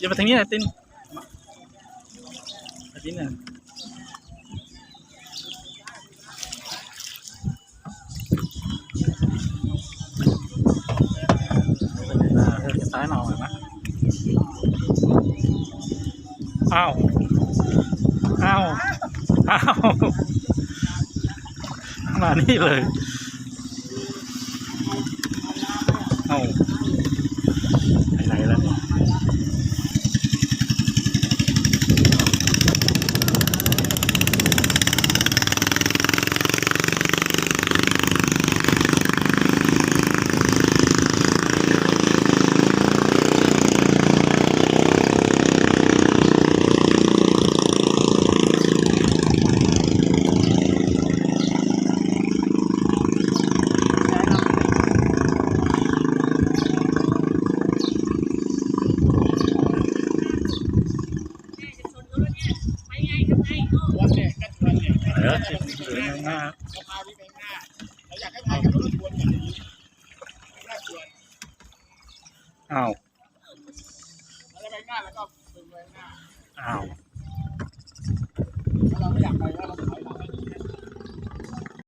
อย่ามาทางนี้นะตินมามาที่นี่ซ้ายหน่อยนะอ้าว อ้าว อ้าว มานี่เลย เอาไปไหนแล้วเนี่ย วันเนี่ยก็ชวน เนี่ยเดี๋ยวติดอยู่ข้างหน้าเราพาพี่ไปข้างหน้าเราอยากให้พากับรถชวนอย่างนี้ไม่น่าชวนอ้าวเราจะไปข้างหน้าแล้วก็ดึงไปข้างหน้าอ้าวถ้าเราไม่อยากไปก็เราถอย